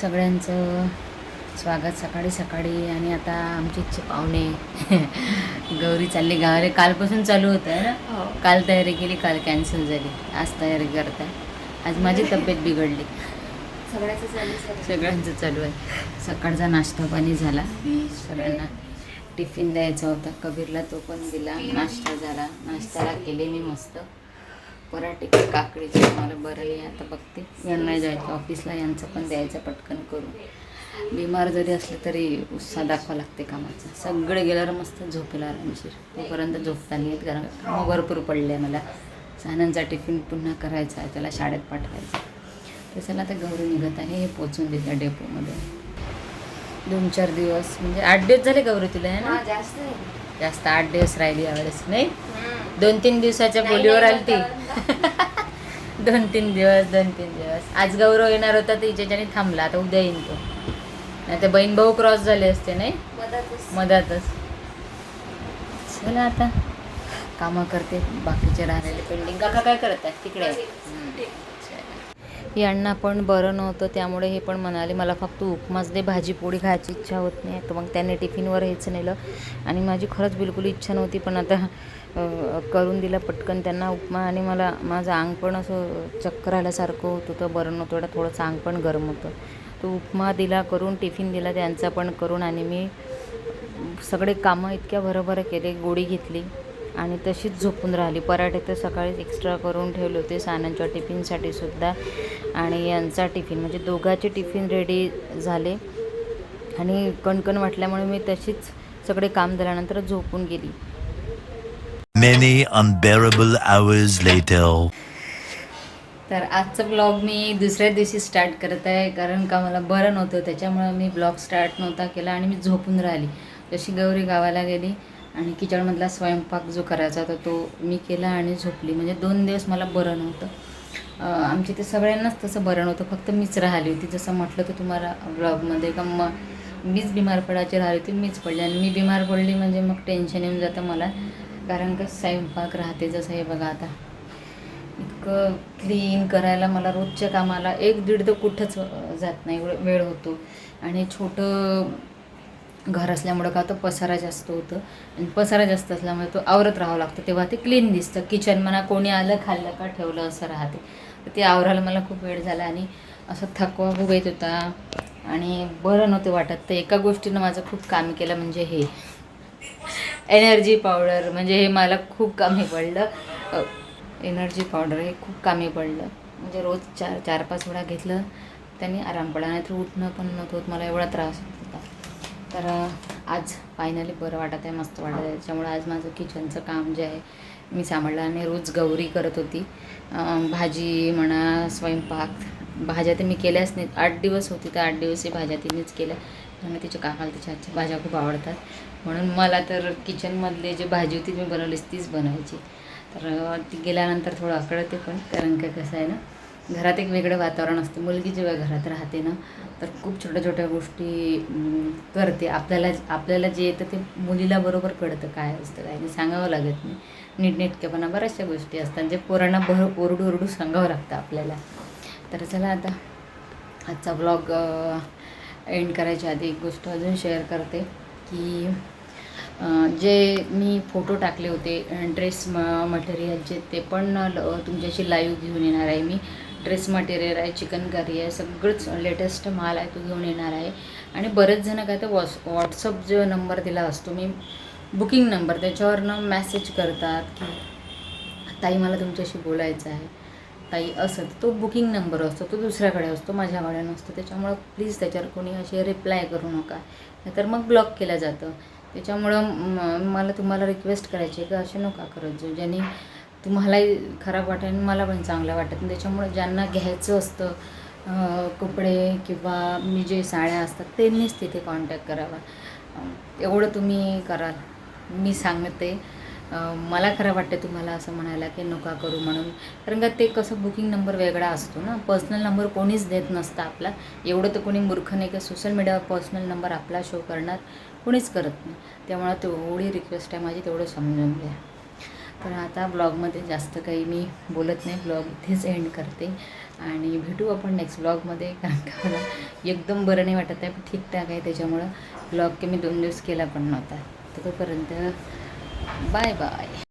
सगळ्यांचं स्वागत सकाळी सकाळी. आणि आता आमचे इच्छे पाहुणे. गौरी चालली गावाला. कालपासून चालू होतं आहे ना? काल तयारी केली काल कॅन्सल झाली. आज तयारी करताय. आज माझी तब्येत बिघडली. सगळ्याचं चालू सर सगळ्यांचं चालू आहे. सकाळचा नाश्ता पाणी झाला. सगळ्यांना टिफिन द्यायचा होता. कबीरला तो पण दिला. नाश्ता झाला. नाश्त्याला केले मी मस्त. पराठे काकडीचे मला बरं आहे आता बघते. यांना जायचं ऑफिसला यांचं पण द्यायचं पटकन करून. बिमार जरी असलं तरी उत्साह दाखवा लागते कामाचा. सगळे गेल्यावर मस्त झोपेला आरामशीर तोपर्यंत झोपता नाही येत कारण कामं भरपूर पडले मला. सानंदचा टिफिन पुन्हा करायचा आहे त्याला शाळेत पाठवायचं तर चला आता गौरी निघत आहे हे पोचून देत्या डेपोमध्ये. दोन चार दिवस म्हणजे आठ दिवस झाले गौरी तुला आहे ना? जास्त. जास्त आठ दिवस राहिली यावेळेस नाही? दोन तीन दिवसाच्या बोलीवर आली ती दोन तीन दिवस दोन तीन दिवस. आज गौरव येणार होता तर हिच्याच्याने थांबला. आता उद्या येईन तो. नाही तर बहीण भाऊ क्रॉस झाले असते नाही? मधातच. चला आता. कामं करते. बाकीचे राहिलेले पेंडिंग काका काय करत आहेत तिकडे. यांना पण बरं नव्हतं त्यामुळे हे पण म्हणाले मला फक्त उपमाच दे भाजी पोळी खायची इच्छा होत नाही. तर मग त्याने टिफिनवर हेच नेलं. आणि माझी खरंच बिलकुल इच्छा नव्हती पण आता करून दिला पटकन त्यांना उपमा. आणि मला माझं अंग पण असं चक्कर आल्यासारखं होत होतं बरं नव्हतं एवढं थोडंसं अंग पण गरम होतं. तो उपमा दिला करून टिफिन दिला त्यांचा पण करून आणि मी सगळे कामं इतक्या भरभर केले गोडी घेतली. आणि तशीच झोपून राहिली. पराठे तर सकाळीच एक्स्ट्रा करून ठेवले होते. सानांच्या टिफिनसाठी सुद्धा. आणि यांचा टिफिन म्हणजे दोघांचे टिफिन रेडी झाले. आणि कणकण वाटल्यामुळे मी तशीच सगळे काम झाल्यानंतर झोपून गेली. Many unbearable hours later. तर आजचा ब्लॉग मी दुसऱ्या दिवशी स्टार्ट करत आहे. कारण का मला बरं नव्हतं. त्याच्यामुळं मी ब्लॉग स्टार्ट नव्हता केला आणि मी झोपून राहिली. जशी गौरी गावाला गेली आणि किचनमधला स्वयंपाक जो करायचा होता तो मी केला आणि झोपली. म्हणजे दोन दिवस मला बरं नव्हतं. आमच्या इथे सगळ्यांनाच तसं बरं नव्हतं. फक्त मीच राहिली होती. जसं म्हटलं तर तुम्हाला ब्लॉगमध्ये का मग मीच बिमार पडायची राहिली होती मीच पडली. आणि मी बिमार पडली म्हणजे मग टेन्शन येऊन जातं मला. कारण का स्वयंपाक राहते जसं हे बघा आता. इतकं क्लीन करायला मला रोजच्या कामाला एक दीड तर कुठंच जात नाही. एवढं वेळ होतो. आणि छोटं घर असल्यामुळं का तो पसारा जास्त होतं. आणि पसारा जास्त असल्यामुळे तो आवरत राहावं लागतं. तेव्हा ते क्लीन दिसतं. किचन म्हणा कोणी आलं खाल्लं का ठेवलं असं राहते. तर ते आवरायला मला खूप वेळ झाला आणि असं थकवा खूप येत होता. आणि बरं नव्हतं वाटत. तर एका गोष्टीनं माझं खूप काम केलं म्हणजे हे. एनर्जी पावडर म्हणजे हे मला खूप कामी पडलं. एनर्जी पावडर हे खूप कामी पडलं. म्हणजे रोज चार चार पाच वेळा घेतलं. त्यांनी आराम पडला. नाहीतर उठणं पण नव्हतं होत. मला एवढा त्रास होत होता. तर आज फायनली बरं वाटत आहे मस्त वाटत आहे. त्याच्यामुळे आज माझं किचनचं काम जे आहे मी सांभाळलं आणि रोज गौरी करत होती. भाजी म्हणा स्वयंपाक भाज्या तर मी केल्याच नाहीत. आठ दिवस होती तर आठ दिवस ही भाज्या तिनेच केल्या. त्यामुळे तिच्या काकाला तिच्या आजच्या भाज्या खूप आवडतात. म्हणून मला तर किचनमधले जे भाजी होती मी बनवलीच तीच बनवायची. तर ती गेल्यानंतर थोडं आकळते पण कारण का कसं आहे ना घरात एक वेगळं वातावरण असतं. मुलगी जेव्हा घरात राहते ना तर खूप छोट्या छोट्या गोष्टी करते. आपल्याला आपल्याला जे येतं ते मुलीला बरोबर कळतं काय असतं काय नाही. सांगावं लागत नाही. नीटनेटकेपणा बऱ्याचशा गोष्टी असतात. जे पोरांना भर ओरडू ओरडू सांगावं लागतं आपल्याला. तर चला आता आजचा ब्लॉग एंड करायच्या आधी एक गोष्ट अजून शेअर करते की जे मी फोटो टाकले होते ड्रेस म मटेरियलचे ते पण ल- तुमच्याशी लाईव्ह घेऊन येणार आहे मी. ड्रेस मटेरियल आहे चिकनकारी आहे सगळंच लेटेस्ट माल आहे तो घेऊन येणार आहे. आणि बरेच जणं काय तर वॉट्स व्हॉट्सअप जो नंबर दिला असतो मी बुकिंग नंबर त्याच्यावरनं मेसेज करतात की ताई मला तुमच्याशी बोलायचं आहे. ताई असं तो बुकिंग नंबर असतो तो दुसऱ्याकडे असतो माझ्याकडे नसतो त्याच्यामुळं प्लीज त्याच्यावर कोणी असे रिप्लाय करू नका. नाहीतर मग ब्लॉक केलं जातं. त्याच्यामुळं मला तुम्हाला रिक्वेस्ट करायची आहे की? असे नका करत जो ज्यांनी तुम्हालाही खराब वाटेल आणि मला पण चांगलं वाटत नाही ज्यांना घ्यायचं असतं कपडे किंवा मी जे साड्या असतात त्यांनीच तिथे कॉन्टॅक्ट करावा. एवढं तुम्ही कराल. मी सांगते. मला खरं वाटतं तुम्हाला असं म्हणायला की नका करू म्हणून. कारण का ते कसं बुकिंग नंबर वेगळा असतो ना. पर्सनल नंबर कोणीच देत नसतं आपला. एवढं तर कोणी मूर्ख नाही की सोशल मीडियावर पर्सनल नंबर आपला शो करणार. कोणीच करत नाही. त्यामुळे तेवढी रिक्वेस्ट आहे माझी तेवढं समजून घ्या. तर आता ब्लॉगमध्ये जास्त काही मी बोलत नाही. ब्लॉग इथेच एंड करते. आणि भेटू आपण नेक्स्ट ब्लॉगमध्ये कारण का मला एकदम बरं नाही वाटत आहे ठीकठाक आहे त्याच्यामुळं. ब्लॉग की मी दोन दिवस केला पण नव्हता. तर तोपर्यंत बाय बाय